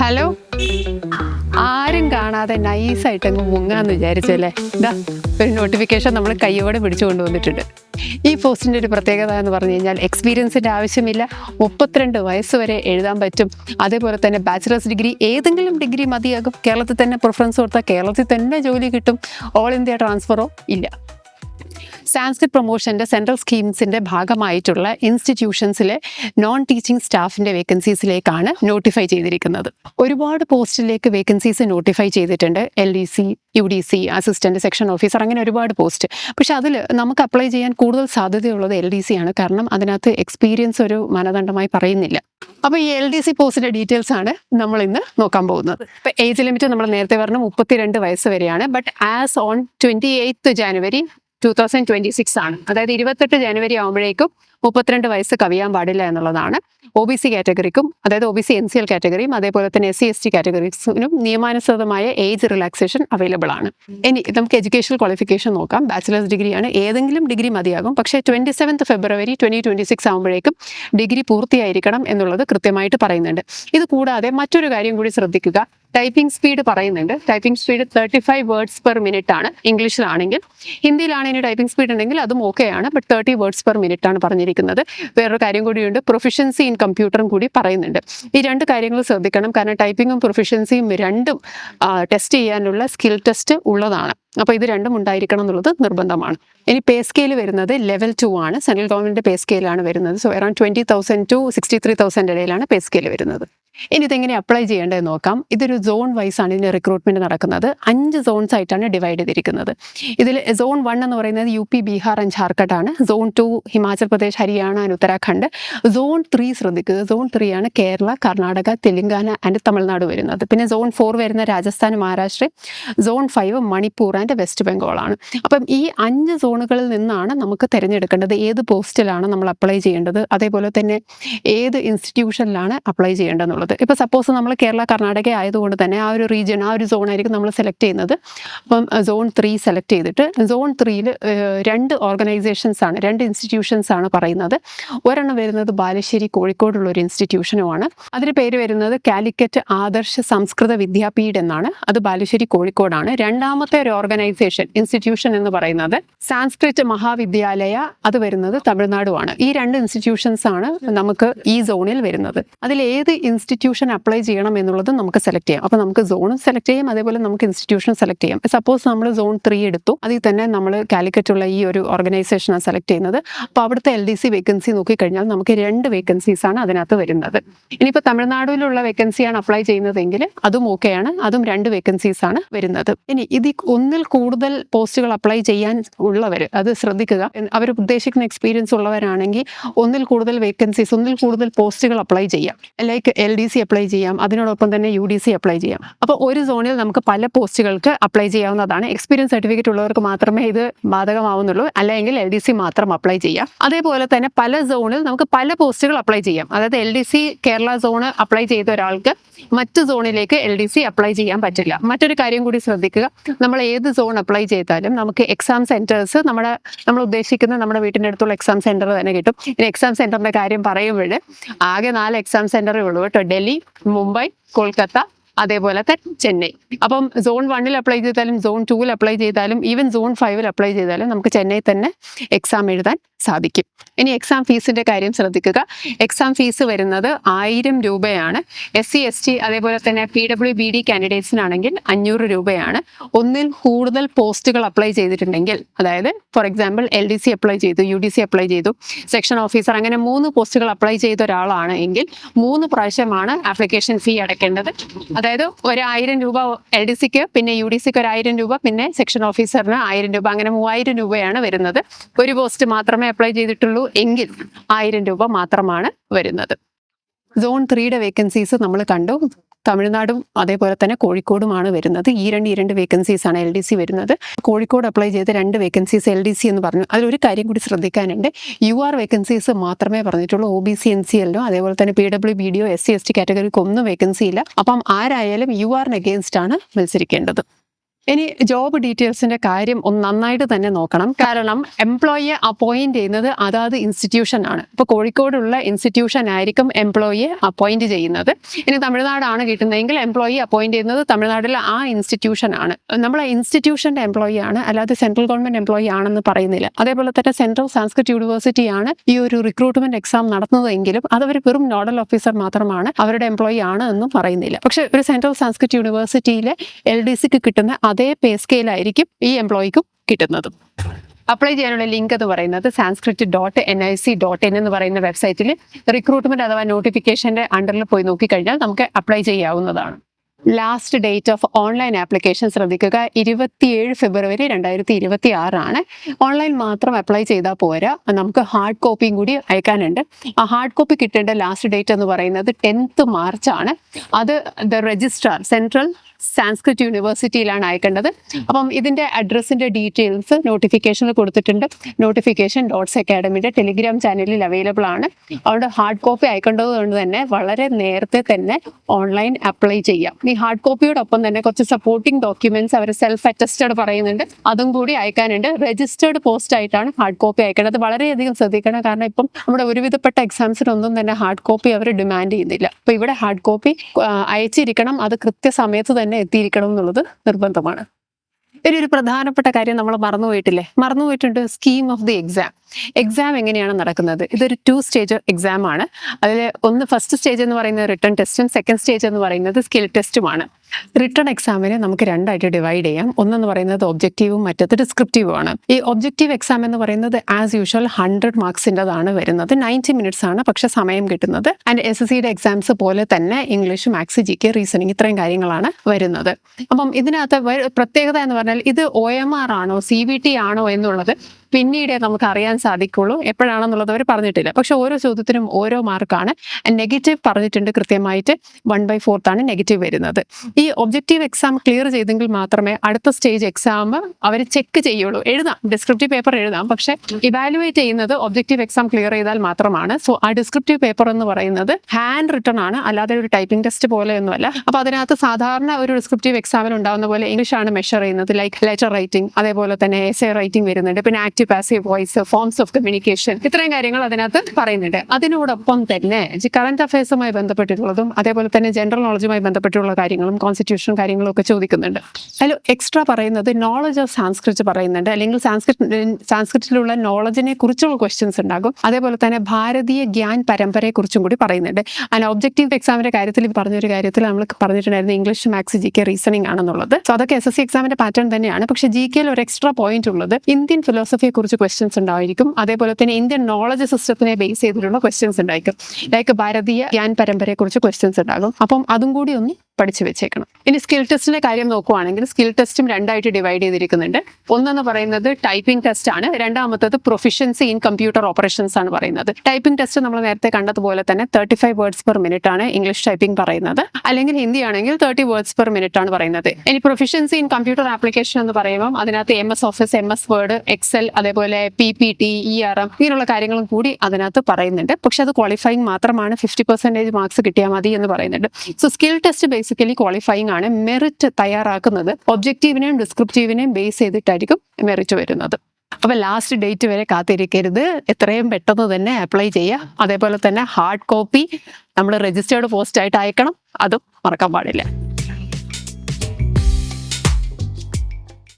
Hello ആരും കാണാതെ നൈസായിട്ട് അങ്ങ് മുങ്ങാന്ന് വിചാരിച്ചല്ലേ? ഇതാ ഒരു നോട്ടിഫിക്കേഷൻ നമ്മൾ കയ്യോടെ പിടിച്ചു കൊണ്ടുവന്നിട്ടുണ്ട്. ഈ പോസ്റ്റിന്റെ ഒരു പ്രത്യേകത എന്ന് പറഞ്ഞു കഴിഞ്ഞാൽ എക്സ്പീരിയൻസിന്റെ ആവശ്യമില്ല. മുപ്പത്തിരണ്ട് വയസ്സ് വരെ എഴുതാൻ പറ്റും. അതേപോലെ തന്നെ ബാച്ചിലേഴ്സ് ഡിഗ്രി ഏതെങ്കിലും ഡിഗ്രി മതിയാകും. കേരളത്തിൽ തന്നെ പ്രിഫറൻസ് കൊടുത്താൽ കേരളത്തിൽ തന്നെ ജോലി കിട്ടും. ഓൾ ഇന്ത്യ ട്രാൻസ്ഫറോ ഇല്ല. സാൻസ്ക്രിറ്റ് പ്രൊമോഷന്റെ സെൻട്രൽ സ്കീംസിന്റെ ഭാഗമായിട്ടുള്ള ഇൻസ്റ്റിറ്റ്യൂഷൻസിലെ നോൺ ടീച്ചിങ് സ്റ്റാഫിന്റെ വേക്കൻസീസിലേക്കാണ് നോട്ടിഫൈ ചെയ്തിരിക്കുന്നത്. ഒരുപാട് പോസ്റ്റിലേക്ക് വേക്കൻസീസ് നോട്ടിഫൈ ചെയ്തിട്ടുണ്ട്. L D C U D C assistant section officer അങ്ങനെ ഒരുപാട് പോസ്റ്റ് പക്ഷെ അതിൽ നമുക്ക് അപ്ലൈ ചെയ്യാൻ കൂടുതൽ സാധ്യതയുള്ളത് എൽ ഡി സി ആണ്. കാരണം അതിനകത്ത് എക്സ്പീരിയൻസ് ഒരു മാനദണ്ഡമായി പറയുന്നില്ല. അപ്പോൾ ഈ എൽ ഡി സി പോസ്റ്റിന്റെ ഡീറ്റെയിൽസ് ആണ് നമ്മൾ ഇന്ന് നോക്കാൻ പോകുന്നത്. ഇപ്പോൾ ഏജ് ലിമിറ്റ് നമ്മൾ നേരത്തെ പറഞ്ഞു മുപ്പത്തിരണ്ട് വയസ്സ് വരെയാണ്. But as on twenty eighth January two thousand twenty six ആണ്. അതായത് ഇരുപത്തെട്ട് ജനുവരി ആകുമ്പോഴേക്കും മുപ്പത്തിരണ്ട് വയസ്സ് കവിയാൻ പാടില്ല എന്നുള്ളതാണ്. ഒ ബി സി കാറ്റഗറിക്കും അതായത് O B C N C L കാറ്റഗറിയും അതേപോലെ തന്നെ എസ് സി എസ് ടി കാറ്റഗറീസിനും നിയമാനുസൃതമായ ഏജ് റിലാക്സേഷൻ അവൈലബിൾ ആണ്. ഇനി നമുക്ക് എഡ്യൂക്കേഷണൽ ക്വാളിഫിക്കേഷൻ നോക്കാം. ബാച്ചിലേഴ്സ് ഡിഗ്രിയാണ് ഏതെങ്കിലും ഡിഗ്രി മതിയാകും. പക്ഷേ twenty seventh February twenty twenty six ആകുമ്പോഴേക്കും ഡിഗ്രി പൂർത്തിയായിരിക്കണം എന്നുള്ളത് കൃത്യമായിട്ട് പറയുന്നുണ്ട്. ഇത് കൂടാതെ മറ്റൊരു കാര്യം കൂടി ശ്രദ്ധിക്കുക. ടൈപ്പിംഗ് സ്പീഡ് പറയുന്നുണ്ട്. Typing speed thirty five words per minute ആണ് ഇംഗ്ലീഷിലാണെങ്കിൽ. ഹിന്ദിയിലാണ് ഇനി ടൈപ്പിംഗ് സ്പീഡ് ഉണ്ടെങ്കിൽ അതും ഓക്കെ ആണ്. But thirty words per minute ആണ് പറഞ്ഞിരിക്കുന്നത്. വേറൊരു കാര്യം കൂടിയുണ്ട്. പ്രൊഫിഷ്യൻസി ഇൻ കമ്പ്യൂട്ടറും കൂടി പറയുന്നുണ്ട്. ഈ രണ്ട് കാര്യങ്ങൾ ശ്രദ്ധിക്കണം. കാരണം ടൈപ്പിങ്ങും പ്രൊഫിഷ്യൻസിയും രണ്ടും ടെസ്റ്റ് ചെയ്യാനുള്ള സ്കിൽ ടെസ്റ്റ് ഉള്ളതാണ്. അപ്പോൾ ഇത് രണ്ടും ഉണ്ടായിരിക്കണം എന്നുള്ളത് നിർബന്ധമാണ്. ഇനി പേ സ്കെയിൽ വരുന്നത് ലെവൽ ടു ആണ്. സെൻട്രൽ ഗവൺമെന്റ് പേ സ്കെയിലാണ് വരുന്നത്. So around twenty thousand to sixty three thousand ഇടയിലാണ് പേ സ്കെയിൽ വരുന്നത്. ഇനി ഇതെങ്ങനെ അപ്ലൈ ചെയ്യേണ്ടത് നോക്കാം. ഇതൊരു സോൺ വൈസ് ആണ് ഇതിന്റെ റിക്രൂട്ട്മെന്റ് നടക്കുന്നത്. അഞ്ച് സോൺസ് ആയിട്ടാണ് ഡിവൈഡ് ചെയ്തിരിക്കുന്നത്. ഇതിൽ സോൺ വൺ എന്ന് പറയുന്നത് U P Bihar and Jharkhand ആണ്. Zone two Himachal Pradesh Haryana and Uttarakhand zone three ശ്രദ്ധിക്കുക. സോൺ ത്രീ ആണ് കേരള കർണാടക തെലങ്കാന ആൻഡ് തമിഴ്നാട് വരുന്നത്. പിന്നെ സോൺ ഫോർ വരുന്ന Rajasthan Maharashtra. Zone five Manipur and West Bengal ആണ്. അപ്പം ഈ അഞ്ച് സോണുകളിൽ നിന്നാണ് നമുക്ക് തിരഞ്ഞെടുക്കേണ്ടത് ഏത് പോസ്റ്റിലാണ് നമ്മൾ അപ്ലൈ ചെയ്യേണ്ടത്. അതേപോലെ തന്നെ ഏത് ഇൻസ്റ്റിറ്റ്യൂഷനിലാണ് അപ്ലൈ ചെയ്യേണ്ടതെന്നുള്ളത് ഇപ്പോൾ സപ്പോസ് നമ്മൾ കേരള കർണാടക ആയതുകൊണ്ട് തന്നെ ആ ഒരു റീജിയൻ ആ ഒരു സോൺ ആയിരിക്കും നമ്മൾ സെലക്ട് ചെയ്യുന്നത്. അപ്പം സോൺ ത്രീ സെലക്ട് ചെയ്തിട്ട് സോൺ ത്രീയിൽ രണ്ട് ഓർഗനൈസേഷൻസ് ആണ് രണ്ട് ഇൻസ്റ്റിറ്റ്യൂഷൻസ് ആണ് പറയുന്നത്. ഒരെണ്ണം വരുന്നത് ബാലുശ്ശേരി കോഴിക്കോടുള്ള ഒരു ഇൻസ്റ്റിറ്റ്യൂഷനുമാണ് അതിന് പേര് വരുന്നത് കാലിക്കറ്റ് ആദർശ സംസ്കൃത വിദ്യാപീഠ് എന്നാണ്. അത് ബാലുശ്ശേരി കോഴിക്കോടാണ്. രണ്ടാമത്തെ ഒരു ഓർഗനൈസേഷൻ ഇൻസ്റ്റിറ്റ്യൂഷൻ എന്ന് പറയുന്നത് സാൻസ്ക്രിറ്റ് മഹാവിദ്യാലയ അത് വരുന്നത് തമിഴ്നാടുമാണ്. ഈ രണ്ട് ഇൻസ്റ്റിറ്റ്യൂഷൻസ് ആണ് നമുക്ക് ഈ സോണിൽ വരുന്നത്. അതിൽ ഏത് ഇൻസ്റ്റിറ്റ്യൂഷൻ അപ്ലൈ ചെയ്യണം എന്നുള്ളത് നമുക്ക് സെലക്ട് ചെയ്യാം. അപ്പോൾ നമുക്ക് സോണും സെലക്ട് ചെയ്യാം അതേപോലെ നമുക്ക് ഇൻസ്റ്റിറ്റ്യൂഷൻ സെലക്ട് ചെയ്യാം. സപ്പോസ് നമ്മൾ സോൺ ത്രീ എടുത്തു അതിൽ തന്നെ നമ്മൾ കാലിക്കറ്റുള്ള ഈ ഒരു ഓർഗനൈസേഷനാണ് സെലക്ട് ചെയ്യുന്നത്. അപ്പോൾ അവിടുത്തെ എൽ ഡി സി വേക്കൻസി നോക്കിക്കഴിഞ്ഞാൽ നമുക്ക് രണ്ട് വേക്കൻസീസ് ആണ് അതിനകത്ത് വരുന്നത്. ഇനിയിപ്പോൾ തമിഴ്നാടുവിലുള്ള വേക്കൻസിയാണ് അപ്ലൈ ചെയ്യുന്നതെങ്കിൽ അതും ഓക്കെയാണ് അതും രണ്ട് വേക്കൻസീസ് ആണ് വരുന്നത്. ഇനി ഇതിൽ ഒന്നിൽ കൂടുതൽ പോസ്റ്റുകൾ അപ്ലൈ ചെയ്യാൻ ഉള്ളവർ അത് ശ്രദ്ധിക്കുക. അവർ ഉദ്ദേശിക്കുന്ന എക്സ്പീരിയൻസ് ഉള്ളവരാണെങ്കിൽ ഒന്നിൽ കൂടുതൽ വേക്കൻസീസ് ഒന്നിൽ കൂടുതൽ പോസ്റ്റുകൾ അപ്ലൈ ചെയ്യാം. Like L D C apply ചെയ്യാം. അതിനോടൊപ്പം തന്നെ യു ഡി സി അപ്ലൈ ചെയ്യാം. അപ്പോൾ ഒരു സോണിൽ നമുക്ക് പല പോസ്റ്റുകൾക്ക് അപ്ലൈ ചെയ്യാവുന്നതാണ്. എക്സ്പീരിയൻസ് സർട്ടിഫിക്കറ്റ് ഉള്ളവർക്ക് മാത്രമേ ഇത് ബാധകമാവുന്നുള്ളൂ. അല്ലെങ്കിൽ എൽ ഡി സി മാത്രം അപ്ലൈ ചെയ്യാം. അതേപോലെ തന്നെ പല സോണിൽ നമുക്ക് പല പോസ്റ്റുകൾ അപ്ലൈ ചെയ്യാം. അതായത് L D C Kerala zone apply ചെയ്ത ഒരാൾക്ക് മറ്റ് സോണിലേക്ക് എൽ ഡി സി അപ്ലൈ ചെയ്യാൻ പറ്റില്ല. മറ്റൊരു കാര്യം കൂടി ശ്രദ്ധിക്കുക. നമ്മൾ ഏത് സോൺ അപ്ലൈ ചെയ്താലും നമുക്ക് എക്സാം സെന്റേഴ്സ് നമ്മുടെ നമ്മൾ ഉദ്ദേശിക്കുന്ന നമ്മുടെ വീട്ടിന്റെ അടുത്തുള്ള എക്സാം സെന്റർ തന്നെ കിട്ടും. ഇനി എക്സാം സെന്ററിന്റെ കാര്യം പറയുമ്പോൾ ആകെ നാല് എക്സാം സെന്ററേ ഉള്ളൂ കേട്ടോ. દિલ્હી મુંબઈ કોલકાતા അതേപോലെ തന്നെ ചെന്നൈ. അപ്പം സോൺ വണ്ണിൽ അപ്ലൈ ചെയ്താലും സോൺ ടൂവിൽ അപ്ലൈ ചെയ്താലും ഈവൻ സോൺ ഫൈവിൽ അപ്ലൈ ചെയ്താലും നമുക്ക് ചെന്നൈ തന്നെ എക്സാം എഴുതാൻ സാധിക്കും. ഇനി എക്സാം ഫീസിന്റെ കാര്യം ശ്രദ്ധിക്കുക. എക്സാം ഫീസ് വരുന്നത് ആയിരം രൂപയാണ്. എസ് സി എസ് ടി അതേപോലെ തന്നെ പി ഡബ്ല്യു ബി ഡി കാൻഡിഡേറ്റ്സിനാണെങ്കിൽ അഞ്ഞൂറ് രൂപയാണ്. ഒന്നിൽ കൂടുതൽ പോസ്റ്റുകൾ അപ്ലൈ ചെയ്തിട്ടുണ്ടെങ്കിൽ അതായത് for example L D C apply ചെയ്തു യു ഡി സി അപ്ലൈ ചെയ്തു സെക്ഷൻ ഓഫീസർ അങ്ങനെ മൂന്ന് പോസ്റ്റുകൾ അപ്ലൈ ചെയ്ത ഒരാളാണ് എങ്കിൽ മൂന്ന് പ്രാവശ്യമാണ് ആപ്ലിക്കേഷൻ ഫീ അടയ്ക്കേണ്ടത്. അതായത് ഒരു ആയിരം രൂപ എൽ ഡി സിക്ക് പിന്നെ യു ഡി സിക്ക് ഒരു ആയിരം രൂപ പിന്നെ സെക്ഷൻ ഓഫീസറിന് ആയിരം രൂപ അങ്ങനെ മൂവായിരം രൂപയാണ് വരുന്നത്. ഒരു പോസ്റ്റ് മാത്രമേ അപ്ലൈ ചെയ്തിട്ടുള്ളൂ എങ്കിൽ ആയിരം രൂപ മാത്രമാണ് വരുന്നത്. സോൺ ത്രീയുടെ വേക്കൻസീസ് നമ്മൾ കണ്ടു. തമിഴ്നാടും അതേപോലെ തന്നെ കോഴിക്കോടുമാണ് വരുന്നത്. ഈ രണ്ട് ഈ രണ്ട് വേക്കൻസീസ് ആണ് എൽ ഡി സി വരുന്നത്. കോഴിക്കോട് അപ്ലൈ ചെയ്ത രണ്ട് വേക്കൻസീസ് എൽ ഡി സി എന്ന് പറഞ്ഞു. അതിലൊരു കാര്യം കൂടി ശ്രദ്ധിക്കാനുണ്ട്. യു ആർ വേക്കൻസീസ് മാത്രമേ പറഞ്ഞിട്ടുള്ളൂ. O B C N C L അതേപോലെ തന്നെ പി ഡബ്ല്യു ബി ഡി ഒ എസ് സി എസ് ടി കാറ്റഗറിക്ക് ഒന്നും വേക്കൻസി ഇല്ല. അപ്പം ആരായാലും യു ആറിന് അഗെയിൻസ്റ്റ് ആണ് മത്സരിക്കേണ്ടത്. ഇനി ജോബ് ഡീറ്റെയിൽസിന്റെ കാര്യം ഒന്ന് നന്നായിട്ട് തന്നെ നോക്കണം. കാരണം എംപ്ലോയിയെ അപ്പോയിന്റ് ചെയ്യുന്നത് അതാത് ഇൻസ്റ്റിറ്റ്യൂഷൻ ആണ്. ഇപ്പോൾ കോഴിക്കോടുള്ള ഇൻസ്റ്റിറ്റ്യൂഷൻ ആയിരിക്കും എംപ്ലോയിയെ അപ്പോയിന്റ് ചെയ്യുന്നത്. ഇനി തമിഴ്നാടാണ് കിട്ടുന്നതെങ്കിൽ എംപ്ലോയി അപ്പോയിന്റ് ചെയ്യുന്നത് തമിഴ്നാട്ടിലെ ആ ഇൻസ്റ്റിറ്റ്യൂഷൻ ആണ്. നമ്മൾ ഇൻസ്റ്റിറ്റ്യൂഷന്റെ എംപ്ലോയി ആണ് അല്ലാതെ സെൻട്രൽ ഗവൺമെന്റ് എംപ്ലോയി ആണെന്ന് പറയുന്നില്ല. അതേപോലെ തന്നെ സെൻട്രൽ സാൻസ്ക്രിറ്റ് യൂണിവേഴ്സിറ്റി ആണ് ഈ ഒരു റിക്രൂട്ട്മെന്റ് എക്സാം നടത്തുന്നതെങ്കിലും അതവർ വെറും നോഡൽ ഓഫീസർ മാത്രമാണ് അവരുടെ എംപ്ലോയി ആണ് എന്നും പറയുന്നില്ല. പക്ഷെ ഒരു സെൻട്രൽ സാൻസ്ക്രിറ്റ് യൂണിവേഴ്സിറ്റിയിലെ എൽ ഡി സിക്ക് കിട്ടുന്ന അതേ പേ സ്കെയിലായിരിക്കും ഈ എംപ്ലോയിക്കും കിട്ടുന്നതും. അപ്ലൈ ചെയ്യാനുള്ള ലിങ്ക് എന്ന് പറയുന്നത് Sanskrit dot N I C dot in എന്ന് പറയുന്ന വെബ്സൈറ്റിൽ റിക്രൂട്ട്മെന്റ് അഥവാ നോട്ടിഫിക്കേഷന്റെ അണ്ടറിൽ പോയി നോക്കിക്കഴിഞ്ഞാൽ നമുക്ക് അപ്ലൈ ചെയ്യാവുന്നതാണ്. Last date of online application ശ്രദ്ധിക്കുക. ഇരുപത്തിയേഴ് ഫെബ്രുവരി രണ്ടായിരത്തി ഇരുപത്തി ആറാണ് ഓൺലൈൻ മാത്രം അപ്ലൈ ചെയ്താൽ പോരാ. നമുക്ക് ഹാർഡ് കോപ്പിയും കൂടി അയക്കാനുണ്ട്. ആ ഹാർഡ് കോപ്പി കിട്ടേണ്ട ലാസ്റ്റ് ഡേറ്റ് എന്ന് പറയുന്നത് ടെൻത്ത് മാർച്ച് ആണ്. അത് ദ രജിസ്ട്രാർ സെൻട്രൽ സാൻസ്ക്രിറ്റ് യൂണിവേഴ്സിറ്റിയിലാണ് അയക്കേണ്ടത്. അപ്പം ഇതിന്റെ അഡ്രസ്സിന്റെ ഡീറ്റെയിൽസ് നോട്ടിഫിക്കേഷനിൽ കൊടുത്തിട്ടുണ്ട്. നോട്ടിഫിക്കേഷൻ ഡോട്ട്സ് അക്കാഡമിയുടെ ടെലിഗ്രാം ചാനലിൽ അവൈലബിൾ ആണ്. അതുകൊണ്ട് ഹാർഡ് കോപ്പി അയക്കേണ്ടത് കൊണ്ട് തന്നെ വളരെ നേരത്തെ തന്നെ ഓൺലൈൻ അപ്ലൈ ചെയ്യാം. ഈ ഹാർഡ് കോപ്പിയോടൊപ്പം തന്നെ കുറച്ച് സപ്പോർട്ടിംഗ് ഡോക്യുമെന്റ്സ് അവർ സെൽഫ് അറ്റസ്റ്റഡ് പറയുന്നുണ്ട്. അതും കൂടി അയക്കാനുണ്ട്. രജിസ്റ്റേർഡ് പോസ്റ്റ് ആയിട്ടാണ് ഹാർഡ് കോപ്പി അയക്കേണ്ടത്. വളരെയധികം ശ്രദ്ധിക്കണം. കാരണം ഇപ്പം നമ്മുടെ ഒരുവിധപ്പെട്ട എക്സാംസിനൊന്നും തന്നെ ഹാർഡ് കോപ്പി അവർ ഡിമാൻഡ് ചെയ്യുന്നില്ല. അപ്പൊ ഇവിടെ ഹാർഡ് കോപ്പി അയച്ചിരിക്കണം. അത് കൃത്യസമയത്ത് തന്നെ എത്തിയിരിക്കണം എന്നുള്ളത് നിർബന്ധമാണ്. ഇനി ഒരു പ്രധാനപ്പെട്ട കാര്യം നമ്മൾ മറന്നുപോയിട്ടില്ലേ? മറന്നുപോയിട്ടുണ്ട് scheme of the exam exam എങ്ങനെയാണ് നടക്കുന്നത്? ഇതൊരു ടു സ്റ്റേജ് എക്സാം ആണ്. അതിൽ ഒന്ന് ഫസ്റ്റ് സ്റ്റേജ് എന്ന് പറയുന്നത് റിട്ടേൺ ടെസ്റ്റും സെക്കൻഡ് സ്റ്റേജ് എന്ന് പറയുന്നത് സ്കിൽ ടെസ്റ്റുമാണ് റിട്ടേൺ എക്സാമിനെ നമുക്ക് രണ്ടായിട്ട് ഡിവൈഡ് ചെയ്യാം. ഒന്നെന്ന് പറയുന്നത് ഒബ്ജക്റ്റീവും മറ്റത് ഡിസ്ക്രിപ്റ്റീവും ആണ് ഈ ഒബ്ജക്റ്റീവ് എക്സാം എന്ന് പറയുന്നത് ആസ് യൂഷ്വൽ ഹൺഡ്രഡ് മാർക്സിന്റെതാണ് വരുന്നത്. നയന്റി മിനിറ്റ്സ് ആണ് പക്ഷേ സമയം കിട്ടുന്നത്. ആൻഡ് എസ് എസ് സിയുടെ എക്സാംസ് പോലെ തന്നെ English maths G K reasoning ഇത്രയും കാര്യങ്ങളാണ് വരുന്നത്. അപ്പം ഇതിനകത്ത് പ്രത്യേകത എന്ന് പറഞ്ഞാൽ ഇത് ഒ എം ആർ ആണോ സി ബി ടി ആണോ എന്നുള്ളത് പിന്നീടേ നമുക്ക് അറിയാൻ സാധിക്കുള്ളൂ. എപ്പോഴാണെന്നുള്ളത് അവർ പറഞ്ഞിട്ടില്ല. പക്ഷെ ഓരോ ചോദ്യത്തിനും ഓരോ മാർക്കാണ്. നെഗറ്റീവ് പറഞ്ഞിട്ടുണ്ട് കൃത്യമായിട്ട് വൺ ബൈ ഫോർത്ത് ആണ് നെഗറ്റീവ് വരുന്നത്. ഈ ഒബ്ജക്റ്റീവ് എക്സാം ക്ലിയർ ചെയ്തെങ്കിൽ മാത്രമേ അടുത്ത സ്റ്റേജ് എക്സാം അവർ ചെക്ക് ചെയ്യുള്ളൂ. എഴുതാം. ഡിസ്ക്രിപ്റ്റീവ് പേപ്പർ എഴുതാം. പക്ഷെ ഇവാലുവേറ്റ് ചെയ്യുന്നത് ഒബ്ജക്റ്റീവ് എക്സാം ക്ലിയർ ചെയ്താൽ മാത്രമാണ്. സോ ആ ഡിസ്ക്രിപ്റ്റീവ് പേപ്പർ എന്ന് പറയുന്നത് ഹാൻഡ് റിട്ടൺ ആണ്. അല്ലാതെ ഒരു ടൈപ്പിംഗ് ടെസ്റ്റ് പോലെയൊന്നുമല്ല. അപ്പോൾ അതിനകത്ത് സാധാരണ ഒരു ഡിസ്ക്രിപ്റ്റീവ് എക്സാമിൽ ഉണ്ടാകുന്ന പോലെ ഇംഗ്ലീഷ് ആണ് മെഷർ ചെയ്യുന്നത്. ലൈക്ക് ലെറ്റർ റൈറ്റിംഗ് അതേപോലെ തന്നെ എസ് എ റൈറ്റിംഗ് വരുന്നുണ്ട്. പിന്നെ active passive voice forms of communication ഇത്രയും കാര്യങ്ങൾ അതിനകത്ത് പറയുന്നുണ്ട്. അതിനോടൊപ്പം തന്നെ കറന്റ് അഫയേഴ്സുമായി ബന്ധപ്പെട്ടിട്ടുള്ളതും അതേപോലെ തന്നെ ജനറൽ നോളജുമായി ബന്ധപ്പെട്ടുള്ള കാര്യങ്ങളും കോൺസ്റ്റിറ്റ്യൂഷൻ കാര്യങ്ങളും ഒക്കെ ചോദിക്കുന്നുണ്ട്. അതിൽ എക്സ്ട്രാ പറയുന്നത് നോളജ് ഓഫ് സാൻസ്ക്രിറ്റ് പറയുന്നുണ്ട്. അല്ലെങ്കിൽ സാൻസ്ക്രിറ്റ് നോളജിനെ കുറിച്ചുള്ള ക്വസ്റ്റ്യൻസ് ഉണ്ടാകും. അതേപോലെ തന്നെ ഭാരതീയ ഗ്യാൻ പരമ്പരയെ കുറിച്ചും കൂടി പറയുന്നുണ്ട്. അതിന് ഒബ്ജക്റ്റീവ് എക്സാമിന്റെ കാര്യത്തിൽ പറഞ്ഞൊരു കാര്യത്തിൽ നമ്മൾ പറഞ്ഞിട്ടുണ്ടായിരുന്നു English maths G K reasoning ആണെന്നുള്ളത്. സോ അതൊക്കെ എസ് എസ് സി എക്സാമിന്റെ പാറ്റേൺ തന്നെയാണ്. പക്ഷേ ജി കെയിൽ ഒരു എക്സ്ട്രാ പോയിന്റ് ഉള്ളത്. ഇന്ത്യൻ ഫിലോസഫിയെ കുറിച്ച് ക്വസ്റ്റ്യൻസ് ഉണ്ടായിരിക്കും. അതേപോലെ തന്നെ ഇന്ത്യൻ നോളജ് സിസ്റ്റത്തിനെ ബേസ് ചെയ്തിട്ടുള്ള ക്വസ്റ്റ്യൻസ് ഉണ്ടായിരിക്കും. ലൈക്ക് ഭാരതീയ ഗ്യാൻ പരമ്പരയെ കുറിച്ച് ക്വസ്റ്റ്യൻസ് ഉണ്ടാകും. അപ്പം അതും കൂടി ഒന്ന് പഠിച്ചു വെച്ചേക്കണം. ഇനി സ്കിൽ ടെസ്റ്റിന്റെ കാര്യം നോക്കുവാണെങ്കിൽ സ്കിൽ ടെസ്റ്റും രണ്ടായിട്ട് ഡിവൈഡ് ചെയ്തിരിക്കുന്നുണ്ട്. ഒന്നെന്ന് പറയുന്നത് ടൈപ്പിംഗ് ടെസ്റ്റ് ആണ്. രണ്ടാമത്തത് പ്രൊഫിഷ്യൻസി ഇൻ കമ്പ്യൂട്ടർ ഓപ്പറേഷൻസ് ആണ് പറയുന്നത്. ടൈപ്പിംഗ് ടെസ്റ്റ് നമ്മൾ നേരത്തെ കണ്ടതുപോലെ തന്നെ thirty five words per minute ആണ് ഇംഗ്ലീഷ് ടൈപ്പിംഗ് പറയുന്നത്. അല്ലെങ്കിൽ ഹിന്ദി ആണെങ്കിൽ തേർട്ടി വേർഡ്സ് പെർ മിനിറ്റ് ആണ് പറയുന്നത്. ഇനി പ്രൊഫിഷ്യൻസി ഇൻ കമ്പ്യൂട്ടർ ആപ്ലിക്കേഷൻ എന്ന് പറയുമ്പോൾ അതിനകത്ത് M S office M S word excel അതേപോലെ P P T E R M ഇങ്ങനെയുള്ള കാര്യങ്ങളും കൂടി അതിനകത്ത് പറയുന്നുണ്ട്. പക്ഷെ അത് ക്വാളിഫൈങ് മാത്രമാണ്. ഫിഫ്റ്റി പെർസെന്റേജ് മാർക്സ് കിട്ടിയാൽ മതി എന്ന് പറയുന്നുണ്ട്. So skill test basically qualifying ആണ് മെറിറ്റ് തയ്യാറാക്കുന്നത്. ഒബ്ജക്റ്റീവിനെയും ഡിസ്ക്രിപ്റ്റീവിനെയും ബേസ് ചെയ്തിട്ടായിരിക്കും മെറിറ്റ് വരുന്നത്. അപ്പൊ ലാസ്റ്റ് ഡേറ്റ് വരെ കാത്തിരിക്കരുത്. എത്രയും പെട്ടെന്ന് തന്നെ അപ്ലൈ ചെയ്യുക. അതേപോലെ തന്നെ ഹാർഡ് കോപ്പി നമ്മൾ രജിസ്റ്റേർഡ് പോസ്റ്റ് ആയിട്ട് അയക്കണം. അതും മറക്കാൻ പാടില്ല.